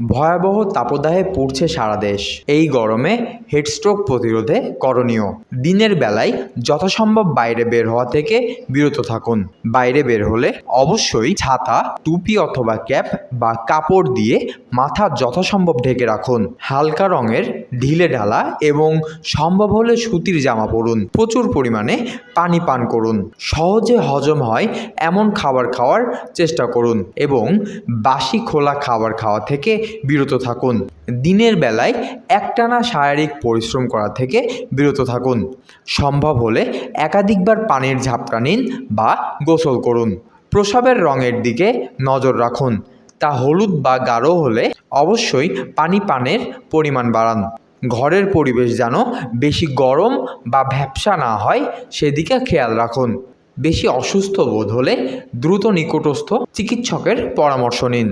ভয়াবহ তাপদাহে পুড়ছে সারা দেশ। এই গরমে হেডস্ট্রোক প্রতিরোধে করণীয়। দিনের বেলায় যথাসম্ভব বাইরে বের হওয়া থেকে বিরত থাকুন। বাইরে বের হলে অবশ্যই ছাতা, টুপি অথবা ক্যাপ বা কাপড় দিয়ে মাথা যথাসম্ভব ঢেকে রাখুন। হালকা রঙের ঢিলে ঢালা এবং সম্ভব হলে সুতির জামা পরুন। প্রচুর পরিমাণে পানি পান করুন। সহজে হজম হয় এমন খাবার খাওয়ার চেষ্টা করুন এবং বাসি খোলা খাবার খাওয়া থেকে বিরত থাকুন। দিনের বেলায় একটানা শারীরিক পরিশ্রম করা থেকে বিরত থাকুন। সম্ভব হলে একাধিকবার পানির ঝাপটা নিন বা গোসল করুন। প্রসাবের রঙের দিকে নজর রাখুন। তা হলুদ বা গাঢ় হলে অবশ্যই পানি পানের পরিমাণ বাড়ান। ঘরের পরিবেশ যেন বেশি গরম বা ভ্যাপসা না হয়, সেদিকে খেয়াল রাখুন। বেশি অসুস্থ বোধ হলে দ্রুত নিকটস্থ চিকিৎসকের পরামর্শ নিন।